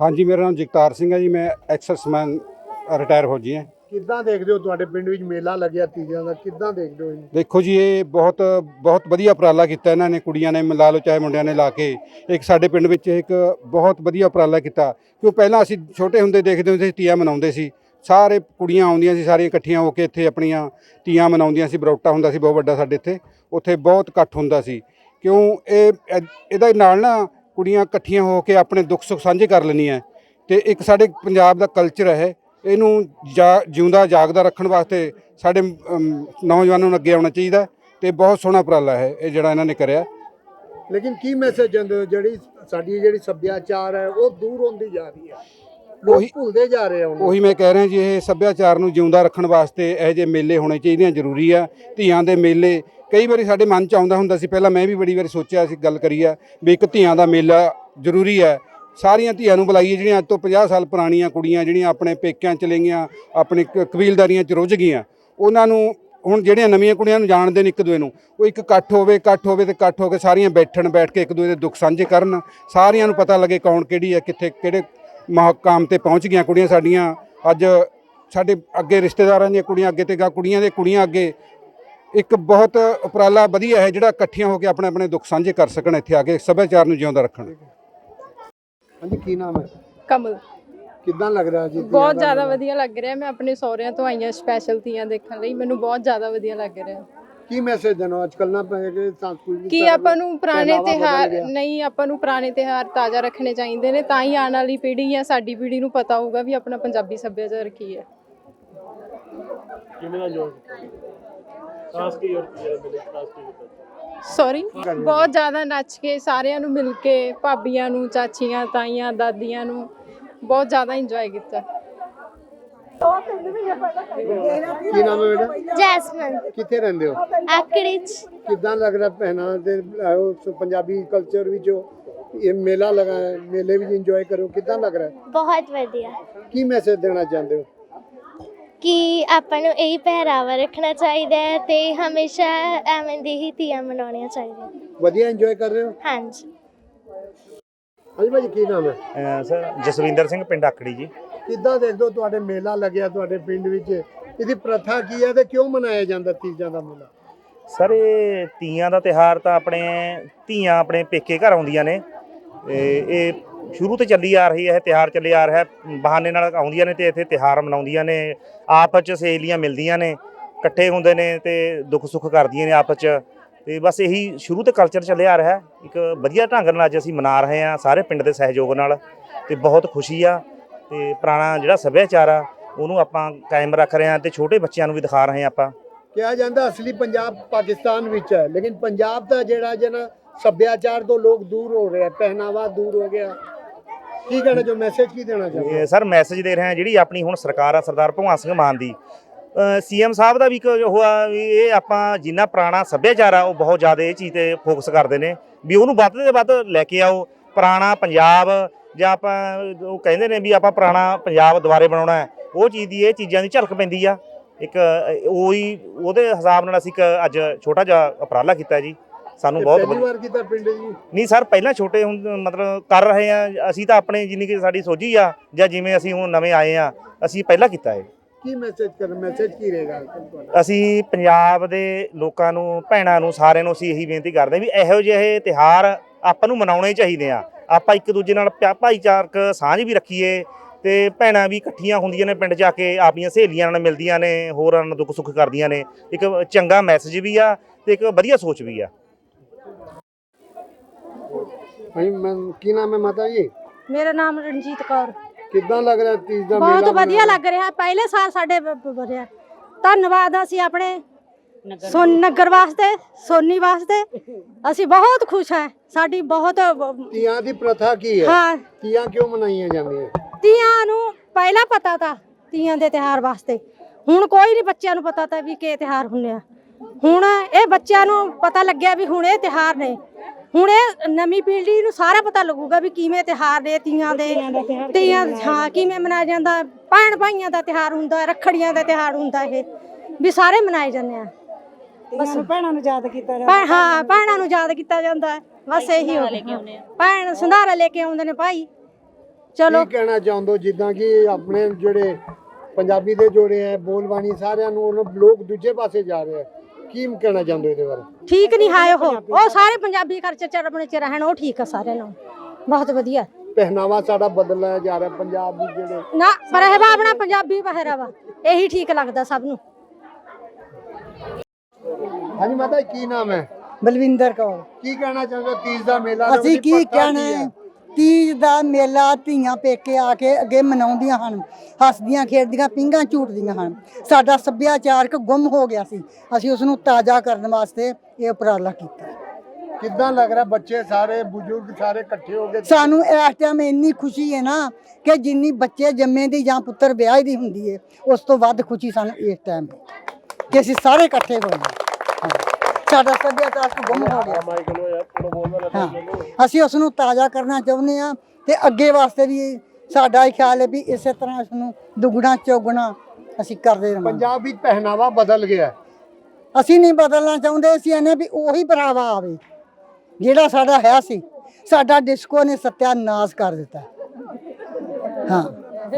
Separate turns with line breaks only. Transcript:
ਹਾਂਜੀ ਮੇਰਾ ਨਾਮ ਜਗਤਾਰ ਸਿੰਘ ਹੈ ਜੀ ਮੈਂ ਐਕਸਰਸਮੈਨ ਰਿਟਾਇਰ ਫੌਜੀ ਹਾਂ।
ਕਿੱਦਾਂ ਦੇਖਦੇ ਹੋ ਤੁਹਾਡੇ ਪਿੰਡ ਵਿੱਚ ਮੇਲਾ ਲੱਗਿਆ ਤੀਜਾਂ ਦਾ? ਕਿੱਦਾਂ ਦੇਖਦੇ ਹੋ ਇਹਨੂੰ?
ਦੇਖੋ ਜੀ ਇਹ ਬਹੁਤ ਬਹੁਤ ਵਧੀਆ ਉਪਰਾਲਾ ਕੀਤਾ ਇਹਨਾਂ ਨੇ ਕੁੜੀਆਂ ਨੇ ਲਾ ਲਓ ਚਾਹੇ ਮੁੰਡਿਆਂ ਨੇ ਲਾ ਕੇ। ਇੱਕ ਸਾਡੇ ਪਿੰਡ ਵਿੱਚ ਇੱਕ ਬਹੁਤ ਵਧੀਆ ਉਪਰਾਲਾ ਕੀਤਾ। ਕਿਉਂ ਪਹਿਲਾਂ ਅਸੀਂ ਛੋਟੇ ਹੁੰਦੇ ਦੇਖਦੇ ਹੁੰਦੇ ਸੀ ਤੀਆਂ ਮਨਾਉਂਦੇ ਸੀ। ਸਾਰੇ ਕੁੜੀਆਂ ਆਉਂਦੀਆਂ ਸੀ ਸਾਰੀਆਂ ਇਕੱਠੀਆਂ ਹੋ ਕੇ ਇੱਥੇ ਆਪਣੀਆਂ ਤੀਆਂ ਮਨਾਉਂਦੀਆਂ ਸੀ। ਬਰੌਟਾ ਹੁੰਦਾ ਸੀ ਬਹੁਤ ਵੱਡਾ ਸਾਡੇ ਇੱਥੇ। ਉੱਥੇ ਬਹੁਤ ਇਕੱਠ ਹੁੰਦਾ ਸੀ। ਕਿਉਂ ਇਹ- ਇਹਦੇ ਨਾਲ ਨਾ ਕੁੜੀਆਂ ਇਕੱਠੀਆਂ ਹੋ ਕੇ ਆਪਣੇ ਦੁੱਖ ਸੁੱਖ ਸਾਂਝੇ ਕਰ ਲੈਂਦੀਆਂ ਤੇ ਇੱਕ ਸਾਡੇ ਪੰਜਾਬ ਦਾ ਕਲਚਰ ਹੈ, ਇਹਨੂੰ ਜਾ- ਜਿਉਂਦਾ ਜਾਗਦਾ ਰੱਖਣ ਵਾਸਤੇ ਸਾਡੇ ਨੌਜਵਾਨਾਂ ਨੂੰ ਅੱਗੇ ਆਉਣਾ ਚਾਹੀਦਾ ਤੇ ਬਹੁਤ ਸੋਹਣਾ ਉਪਰਾਲਾ ਹੈ ਇਹ ਜਿਹੜਾ ਇਹਨਾਂ ਨੇ ਕਰਿਆ।
ਲੇਕਿਨ ਕੀ ਮੈਸੇਜ ਦਿੰਦੇ ਜਿਹੜੀ ਸਾਡੀ ਜਿਹੜੀ ਸੱਭਿਆਚਾਰ ਹੈ, ਉਹ ਦੂਰ ਹੁੰਦੀ ਜਾ ਰਹੀ ਹੈ।
ਉਹੀ-
ਭੁੱਲਦੇ ਜਾ ਰਹੇ ਹੁਣ।
ਉਹੀ ਮੈਂ ਕਹਿ ਰਿਹਾ ਜੀ ਇਹ ਸੱਭਿਆਚਾਰ ਨੂੰ ਜਿਉਂਦਾ ਰੱਖਣ ਵਾਸਤੇ ਇਹੋ ਜਿਹੇ ਮੇਲੇ ਹੋਣੇ ਚਾਹੀਦੇ ਆ ਜ਼ਰੂਰੀ ਆ। ਧੀਆਂ ਦੇ ਮੇਲੇ ਕਈ ਵਾਰੀ ਸਾਡੇ ਮਨ ਚ ਆਉਂਦਾ ਹੁੰਦਾ ਸੀ ਪਹਿਲਾਂ ਮੈਂ ਵੀ ਬੜੀ ਵਾਰੀ ਸੋਚਿਆ ਸੀ ਗੱਲ ਕਰੀ ਆ ਵੀ ਇੱਕ ਧੀਆਂ ਦਾ ਮੇਲਾ ਜ਼ਰੂਰੀ ਹੈ ਸਾਰੀਆਂ ਧੀਆਂ ਨੂੰ ਬੁਲਾਈਏ ਜਿਹੜੀਆਂ ਅੱਜ ਤੋਂ 50 ਸਾਲ ਪੁਰਾਣੀਆਂ ਕੁੜੀਆਂ ਜਿਹੜੀਆਂ ਆਪਣੇ ਪੇਕਿਆਂ ਚਲੇ ਗਈਆਂ ਆਪਣੇ ਕਬੀਲਦਾਰੀਆਂ ਚ ਰੁੱਝ ਗਈਆਂ। ਉਹਨਾਂ ਨੂੰ ਹੁਣ ਜਿਹੜੀਆਂ ਨਵੀਆਂ ਕੁੜੀਆਂ ਨੂੰ ਜਾਣਦੇ ਨੇ ਇੱਕ ਦੂਏ ਨੂੰ ਉਹ ਇੱਕ ਇਕੱਠ ਹੋਵੇ ਇਕੱਠ ਹੋਵੇ ਤੇ ਇਕੱਠ ਹੋ ਕੇ ਸਾਰੀਆਂ ਬੈਠਣ ਬੈਠ ਕੇ ਇੱਕ ਦੂਏ ਦੇ ਦੁੱਖ ਸਾਂਝੇ ਕਰਨ। ਸਾਰਿਆਂ ਨੂੰ ਪਤਾ ਲੱਗੇ ਕੌਣ ਕਿਹੜੀ ਹੈ ਕਿੱਥੇ ਕਿਹੜੇ ਮਹਕਾਮ ਤੇ ਪਹੁੰਚ ਗਈਆਂ ਕੁੜੀਆਂ ਸਾਡੀਆਂ। ਅੱਜ ਸਾਡੇ ਅੱਗੇ ਰਿਸ਼ਤੇਦਾਰਾਂ ਦੀਆਂ ਕੁੜੀਆਂ ਅੱਗੇ ਤੇ ਗਾ ਕੁੜੀਆਂ ਦੇ ਕੁੜੀਆਂ ਅੱਗੇ। ਇੱਕ ਬਹੁਤ ਉਪਰਾਲਾ ਵਧੀਆ ਹੈ ਜਿਹੜਾ ਇਕੱਠੀਆਂ ਹੋ ਕੇ ਆਪਣੇ ਆਪਣੇ ਦੁੱਖ ਸਾਂਝੇ ਕਰ ਸਕਣ ਇੱਥੇ ਆ ਕੇ ਸੱਭਿਆਚਾਰ ਨੂੰ ਜਿਉਂਦਾ ਰੱਖਣ।
ਹਾਂਜੀ ਕੀ ਨਾਮ ਹੈ?
ਕਮਲ।
ਕਿੱਦਾਂ ਲੱਗ ਰਿਹਾ ਜੀ?
ਬਹੁਤ ਜ਼ਿਆਦਾ? ਵਧੀਆ ਲੱਗ ਰਿਹਾ। ਮੈਂ ਆਪਣੇ ਸਹੁਰਿਆਂ ਤੋਂ ਆਈਆਂ ਸਪੈਸ਼ਲ ਤੀਆਂ ਦੇਖਣ ਲਈ। ਮੈਨੂੰ ਬਹੁਤ ਜ਼ਿਆਦਾ ਵਧੀਆ ਲੱਗ ਰਿਹਾ।
ਕੀ ਮੈਸੇਜ ਦੇਣਾ? ਅੱਜ ਕੱਲ੍ਹ ਨਾ ਪਏ ਕਿ ਸੰਸਕ੍ਰਿਤੀ
ਕੀ ਆਪਾਂ ਨੂੰ ਪੁਰਾਣੇ ਤਿਹਾਰ। ਨਹੀਂ ਆਪਾਂ ਨੂੰ ਪੁਰਾਣੇ ਤਿਹਾਰ ਤਾਜ਼ਾ ਰੱਖਣੇ ਚਾਹੀਦੇ ਨੇ ਤਾਂ ਹੀ ਆਉਣ ਵਾਲੀ ਪੀੜ੍ਹੀ ਜਾਂ ਸਾਡੀ ਪੀੜ੍ਹੀ ਨੂੰ ਪਤਾ ਹੋਊਗਾ ਵੀ ਆਪਣਾ ਪੰਜਾਬੀ ਸੱਭਿਆਚਾਰ ਕੀ ਹੈ।
ਕਿਵੇਂ ਦਾ ਜੋੜ ਖਾਸ ਕੀ ਹੋਰ ਕੀ ਮੇਰੇ ਖਾਸ ਕੀ
ਸੌਰੀ ਬਹੁਤ ਜ਼ਿਆਦਾ ਨੱਚ ਕੇ ਸਾਰਿਆਂ ਨੂੰ ਮਿਲ ਕੇ ਭਾਬੀਆਂ ਨੂੰ ਚਾਚੀਆਂ ਤਾਈਆਂ ਦਾਦੀਆਂ ਨੂੰ ਬਹੁਤ ਜ਼ਿਆਦਾ ਇੰਜੋਏ ਕੀਤਾ।
ਕੀ ਨਾਮ ਹੈ ਬੇਟਾ?
ਜੈਸਮਨ।
ਕਿੱਥੇ ਰਹਿੰਦੇ ਹੋ?
ਆਕੜੀ ਚ
ਕਿੱਦਾਂ ਲੱਗ ਰਿਹਾ ਪਹਿਨਾ ਤੇ ਅਹ, ਉਸ ਪੰਜਾਬੀ ਕਲਚਰ ਵਿੱਚ ਉਹ ਇਹ ਮੇਲਾ ਲਗਾ ਹੈ ਮੇਲੇ ਵਿੱਚ ਇੰਜੋਏ ਕਰੋ ਕਿੱਦਾਂ ਲੱਗ ਰਿਹਾ? ਹੈ?
ਬਹੁਤ ਵਧੀਆ।
ਕੀ ਮੈਸੇਜ ਦੇਣਾ ਚਾਹੁੰਦੇ ਹੋ?
ਕਿ ਆਪਾਂ ਨੂੰ ਇਹ ਪਹਿਰਾਵਾ ਰੱਖਣਾ ਚਾਹੀਦਾ ਹੈ ਤੇ ਹਮੇਸ਼ਾ ਐਵੇਂ ਦੀ ਹੀ ਤੀਆਂ ਮਨਾਉਣੀਆਂ ਚਾਹੀਦੀਆਂ।
ਵਧੀਆ ਇੰਜੋਏ ਕਰ ਰਹੇ ਹੋ?
ਹਾਂਜੀ।
ਹਾਂਜੀ ਭਾਜੀ ਕੀ ਨਾਮ ਹੈ?
ਅਹ ਸਰ ਜਸਵਿੰਦਰ ਸਿੰਘ ਪਿੰਡ ਆਕੜੀ ਜੀ।
ਕਿੱਦਾਂ ਦੇਖਦੇ ਹੋ ਤੁਹਾਡੇ ਮੇਲਾ ਲੱਗਿਆ ਤੁਹਾਡੇ ਪਿੰਡ ਵਿੱਚ? ਇਹਦੀ ਪ੍ਰਥਾ ਕੀ ਹੈ ਤੇ ਕਿਉਂ ਮਨਾਇਆ ਜਾਂਦਾ ਤੀਜਾਂ ਦਾ ਮੇਲਾ?
ਸਰ ਇਹ ਤੀਆਂ ਦਾ ਤਿਹਾਰ ਤਾਂ ਆਪਣੇ ਧੀਆਂ ਆਪਣੇ ਪੇਕੇ ਘਰ ਆਉਂਦੀਆਂ ਨੇ। ਤੇ ਇਹ ਸ਼ੁਰੂ ਤੋਂ ਚੱਲੀ ਆ ਰਹੀ ਹੈ ਇਹ ਤਿਹਾਰ ਚੱਲੀ ਆ ਰਿਹਾ ਹੈ। ਬਹਾਨੇ ਨਾਲ ਆਉਂਦੀਆਂ ਨੇ ਤੇ ਇੱਥੇ ਤਿਹਾਰ ਮਨਾਉਂਦੀਆਂ ਨੇ। ਆਪਸ ਚ ਸਹੇਲੀਆਂ ਮਿਲਦੀਆਂ ਨੇ ਇਕੱਠੇ ਹੁੰਦੇ ਨੇ ਤੇ ਦੁੱਖ ਸੁੱਖ ਕਰਦੀਆਂ ਨੇ ਆਪਸ ਚ। ਤੇ ਬਸ ਇਹੀ ਸ਼ੁਰੂ ਤੋਂ ਕਲਚਰ ਚੱਲਿਆ ਆ ਰਿਹਾ। ਇੱਕ ਵਧੀਆ ਢੰਗ ਨਾਲ ਅੱਜ ਅਸੀਂ ਮਨਾ ਰਹੇ ਹਾਂ ਸਾਰੇ ਪਿੰਡ ਦੇ ਸਹਿਯੋਗ ਨਾਲ ਤੇ ਬਹੁਤ ਖੁਸ਼ੀ ਆ ਤੇ ਪੁਰਾਣਾ ਜਿਹੜਾ ਸੱਭਿਆਚਾਰ ਆ ਉਹਨੂੰ ਆਪਾਂ ਕਾਇਮ ਰੱਖ ਰਹੇ ਹਾਂ ਤੇ ਛੋਟੇ ਬੱਚਿਆਂ ਨੂੰ ਵੀ ਦਿਖਾ ਰਹੇ ਹਾਂ ਆਪਾਂ।
ਕਿਹਾ ਜਾਂਦਾ ਅਸਲੀ ਪੰਜਾਬ ਪਾਕਿਸਤਾਨ ਵਿੱਚ ਹੈ ਲੇਕਿਨ ਪੰਜਾਬ ਦਾ ਜਿਹੜਾ ਜਨਾ ਸੱਭਿਆਚਾਰ ਤੋਂ ਲੋਕ ਦੂਰ ਹੋ ਰਹੇ ਹੈ ਪਹਿਨਾਵਾ ਦੂਰ ਹੋ ਗਿਆ। ਕੀ ਕਹਿਣਾ ਜੋ ਮੈਸੇਜ ਕੀ ਦੇਣਾ ਚਾਹੁੰਦੇ
ਸਰ ਮੈਸੇਜ ਦੇ ਰਹੇ ਹਾਂ ਜਿਹੜੀ ਆਪਣੀ ਹੁਣ ਸਰਕਾਰ ਆ ਸਰਦਾਰ ਭਗਵੰਤ ਸਿੰਘ ਮਾਨ ਦੀ। ਸੀਐਮ ਸਾਹਿਬ ਦਾ ਵੀ ਇੱਕ ਉਹ ਆ ਵੀ ਇਹ ਆਪਾਂ ਜਿੰਨਾ ਪੁਰਾਣਾ ਸੱਭਿਆਚਾਰ ਆ ਉਹ ਬਹੁਤ ਜ਼ਿਆਦਾ ਇਹ ਚੀਜ਼ ਤੇ ਫੋਕਸ ਕਰਦੇ ਨੇ। ਵੀ ਉਹਨੂੰ ਵੱਧ ਤੋਂ ਵੱਧ ਲੈ ਕੇ ਆਓ ਪੁਰਾਣਾ ਪੰਜਾਬ ਜਾਂ ਆਪਾਂ ਉਹ ਕਹਿੰਦੇ ਨੇ ਵੀ ਆਪਾਂ ਪੁਰਾਣਾ ਪੰਜਾਬ ਦੁਬਾਰੇ ਬਣਾਉਣਾ ਹੈ। ਉਹ ਚੀਜ਼ ਦੀ ਇਹ ਚੀਜ਼ਾਂ ਦੀ ਝਲਕ ਪੈਂਦੀ ਆ। ਇੱਕ ਉਹੀ ਉਹਦੇ ਹਿਸਾਬ ਨਾਲ ਅਸੀਂ ਇੱਕ ਅੱਜ ਛੋਟਾ ਜਿਹਾ ਉਪਰਾਲਾ ਕੀਤਾ ਜੀ। ਸਾਨੂੰ ਬਹੁਤ
ਪਹਿਲੀ ਵਾਰ ਕੀਤਾ ਪਿੰਡ ਜੀ?
ਨਹੀਂ ਸਰ ਪਹਿਲਾਂ ਛੋਟੇ ਹੁੰਦੇ ਮਤਲਬ ਕਰ ਰਹੇ ਆ। ਅਸੀਂ ਤਾਂ ਆਪਣੇ ਜਿੰਨੀ ਕਿ ਸਾਡੀ ਸੋਝੀ ਆ ਜਾਂ ਜਿਵੇਂ ਅਸੀਂ ਹੁਣ ਨਵੇਂ ਆਏ ਆ ਅਸੀਂ ਪਹਿਲਾਂ ਕੀਤਾ ਹੈ
ਕੀ ਮੈਸੇਜ ਕਰ ਮੈਸੇਜ ਕੀ ਰਹੇਗਾ
ਅਸੀਂ ਪੰਜਾਬ ਦੇ ਲੋਕਾਂ ਨੂੰ ਭੈਣਾਂ ਨੂੰ ਸਾਰਿਆਂ ਨੂੰ ਅਸੀਂ ਇਹੀ ਬੇਨਤੀ ਕਰਦੇ ਹਾਂ ਵੀ ਇਹੋ ਜਿਹੇ ਤਿਹਾਰ ਆਪਾਂ ਨੂੰ ਮਨਾਉਣੇ ਚਾਹੀਦੇ ਆ। ਆਪਾਂ ਇੱਕ ਦੂਜੇ ਨਾਲ ਪਿਆ- ਭਾਈਚਾਰਕ ਸਾਂਝ ਵੀ ਰੱਖੀਏ ਤੇ ਭੈਣਾਂ ਵੀ ਇਕੱਠੀਆਂ ਹੁੰਦੀਆਂ ਨੇ ਪਿੰਡ ਜਾ ਕੇ ਆਪਣੀਆਂ ਸਹੇਲੀਆਂ ਨਾਲ ਮਿਲਦੀਆਂ ਨੇ ਹੋਰਾਂ ਨਾਲ ਦੁੱਖ ਸੁੱਖ ਕਰਦੀਆਂ ਨੇ। ਇੱਕ ਚੰਗਾ ਮੈਸੇਜ ਵੀ ਆ ਤੇ ਇੱਕ ਵਧੀਆ ਸੋਚ ਵੀ ਆ।
ਭਾਈ ਮੈਂ ਕੀ ਨਾਮ ਹੈ ਮਾਤਾ ਜੀ?
ਮੇਰਾ ਨਾਮ ਰਣਜੀਤ ਕੌਰ।
ਕਿੱਦਾਂ ਲੱਗ ਰਿਹਾ ਤੀਜ ਦਾ ਮੇਲਾ
ਬਹੁਤ ਵਧੀਆ ਲੱਗ ਰਿਹਾ। ਪਹਿਲੇ ਸਾਲ ਸਾਡੇ ਵਧਿਆ ਧੰਨਵਾਦ ਅਸੀਂ ਆਪਣੇ ਸੋਨ ਨਗਰ ਵਾਸਤੇ ਸੋਨੀ ਵਾਸਤੇ। ਅਸੀਂ ਬਹੁਤ ਖੁਸ਼ ਹਾਂ। ਸਾਡੀ ਬਹੁਤ
ਤੀਆਂ ਦੀ ਪ੍ਰਥਾ ਕੀ ਹੈ?
ਹਾਂ।
ਤੀਆਂ ਕਿਉਂ ਮਨਾਈਆਂ ਜਾਂਦੀਆਂ?
ਤੀਆਂ ਨੂੰ ਪਹਿਲਾਂ ਪਤਾ ਤਾ ਤੀਆਂ ਦੇ ਤਿਹਾਰ ਵਾਸਤੇ। ਹੁਣ ਕੋਈ ਨਹੀਂ ਬੱਚਿਆਂ ਨੂੰ ਪਤਾ ਤਾ ਵੀ ਕੀ ਤਿਹਾਰ ਹੁੰਦੇ ਆ। ਹੁਣ ਇਹ ਬੱਚਿਆਂ ਨੂੰ ਪਤਾ ਲੱਗਿਆ ਵੀ ਹੁਣ ਇਹ ਤਿਹਾਰ ਨੇ। ਹੁਣ ਇਹ ਨਵੀਂ ਪੀੜ੍ਹੀ ਨੂੰ ਸਾਰਾ ਪਤਾ ਲੱਗੂਗਾ ਵੀ ਕਿਵੇਂ ਤਿਹਾਰ ਨੇ ਤੀਆਂ ਦੇ ਤੀਆਂ ਹਾਂ ਕਿਵੇਂ ਮਨਾਇਆ ਜਾਂਦਾ ਭੈਣ ਭਾਈਆਂ ਦਾ ਤਿਹਾਰ ਹੁੰਦਾ ਰੱਖੜੀਆਂ ਦਾ ਤਿਹਾਰ ਹੁੰਦਾ ਇਹ ਵੀ ਸਾਰੇ ਮਨਾਏ ਜਾਂਦੇ ਆ। ਬਸ। ਭੈਣਾਂ ਨੂੰ ਯਾਦ ਕੀਤਾ ਜਾਂਦਾ। ਹਾਂ ਭੈਣਾਂ ਨੂੰ ਯਾਦ ਕੀਤਾ ਜਾਂਦਾ ਹੈ। ਬਸ ਇਹੀ ਹੋ ਗਿਆ। ਭੈਣ ਸੰਧਾਰਾ ਲੈ ਕੇ ਆਉਂਦੇ ਨੇ ਭਾਈ। ਚਲੋ।
ਕੀ ਕਹਿਣਾ ਚਾਹੁੰਦੇ ਹੋ? ਜਿੱਦਾਂ ਕਿ ਆਪਣੇ ਜਿਹੜੇ ਪੰਜਾਬੀ ਦੇ ਜੋੜੇ ਹੈ ਬੋਲਬਾਣੀ ਸਾਰਿਆਂ ਨੂੰ ਲੋਕ ਦੂਜੇ ਪਾਸੇ ਜਾ ਰਹੇ ਹੈ ਕੀ ਕਹਿਣਾ ਚਾਹੁੰਦੇ ਹੋ ਇਹਦੇ ਬਾਰੇ?
ਠੀਕ ਨਹੀਂ ਹੈ ਉਹ। ਉਹ ਸਾਰੇ ਪੰਜਾਬੀ ਖਰਚੇ ਚ ਆਪਣੇ ਚ ਰਹਿਣ ਉਹ ਠੀਕ ਆ ਸਾਰਿਆਂ ਨੂੰ ਬਹੁਤ ਵਧੀਆ।
ਪਹਿਨਾਵਾ ਸਾਡਾ ਬਦਲਿਆ ਜਾ ਰਿਹਾ ਪੰਜਾਬ ਦੀ ਜਿਹੜੇ
ਨਾ ਪਹਿਰਾਵਾ ਆਪਣਾ ਪੰਜਾਬੀ ਪਹਿਰਾਵਾ ਇਹੀ ਠੀਕ ਲੱਗਦਾ ਸਭ ਨੂੰ।
ਹਾਂਜੀ ਮਾਤਾ ਕੀ ਨਾਮ ਹੈ?
ਬਲਵਿੰਦਰ ਕੌਰ।
ਕੀ ਕਹਿਣਾ ਚਾਹੁੰਦੇ ਹੋ? ਤੀਜ ਦਾ ਮੇਲਾ
ਅਸੀਂ ਕੀ ਕਹਿਣਾ ਹੈ? ਤੀਜ ਦਾ ਮੇਲਾ ਧੀਆਂ ਪੇਕੇ ਆ ਕੇ ਅੱਗੇ ਮਨਾਉਂਦੀਆਂ ਹਨ ਹੱਸਦੀਆਂ ਖੇਡਦੀਆਂ ਪਿੰਗਾਂ ਝੂਟਦੀਆਂ ਹਨ। ਸਾਡਾ ਸੱਭਿਆਚਾਰਕ ਗੁੰਮ ਹੋ ਗਿਆ ਸੀ। ਅਸੀਂ ਉਸ ਨੂੰ ਤਾਜ਼ਾ ਕਰਨ ਵਾਸਤੇ ਇਹ ਉਪਰਾਲਾ ਕੀਤਾ।
ਕਿੱਦਾਂ ਲੱਗ ਰਿਹਾ ਬੱਚੇ ਸਾਰੇ ਬਜ਼ੁਰਗ ਸਾਰੇ ਇਕੱਠੇ ਹੋ ਕੇ?
ਸਾਨੂੰ ਇਸ ਟਾਈਮ ਇੰਨੀ ਖੁਸ਼ੀ ਹੈ ਨਾ ਕਿ ਜਿੰਨੀ ਬੱਚੇ ਜੰਮੇ ਦੀ ਜਾਂ ਪੁੱਤਰ ਵਿਆਹ ਦੀ ਹੁੰਦੀ ਹੈ ਉਸ ਤੋਂ ਵੱਧ ਖੁਸ਼ੀ ਸਾਨੂੰ ਇਸ ਟਾਈਮ ਕਿ ਅਸੀਂ ਸਾਰੇ ਇਕੱਠੇ ਹੋਏ ਹਾਂ। ਹਾਂ। ਸਾਡਾ ਸੱਭਿਆਚਾਰਕ ਗੁੰਮ ਹੋ ਗਿਆ।
ਮਾਈਕ ਲੋ ਯਾਰ ਥੋੜਾ ਬੋਲਣਾ
ਹਾਂ। ਅਸੀਂ ਉਸ ਨੂੰ ਤਾਜ਼ਾ ਕਰਨਾ ਚਾਹੁੰਦੇ ਆ ਤੇ ਅੱਗੇ ਵਾਸਤੇ ਵੀ ਸਾਡਾ ਇਹ ਖਿਆਲ ਹੈ ਵੀ ਇਸੇ ਤਰ੍ਹਾਂ ਇਸ ਨੂੰ ਦੁੱਗਣਾ ਚੌਗਣਾ ਅਸੀਂ ਕਰਦੇ ਰਹਾਂਗੇ।
ਪੰਜਾਬ ਵਿੱਚ ਪਹਿਨਾਵਾ ਬਦਲ ਗਿਆ।
ਅਸੀਂ ਨਹੀਂ ਬਦਲਣਾ ਚਾਹੁੰਦੇ ਅਸੀਂ ਇਹਨੇ ਵੀ ਉਹੀ ਬਰਾਵਾ ਆਵੇ ਜਿਹੜਾ ਸਾਡਾ ਹੈ ਸੀ। ਸਾਡਾ ਡਿਸਕੋ ਨੇ ਸਤਿਆਨਾਸ਼ ਕਰ ਦਿੱਤਾ। ਹਾਂ।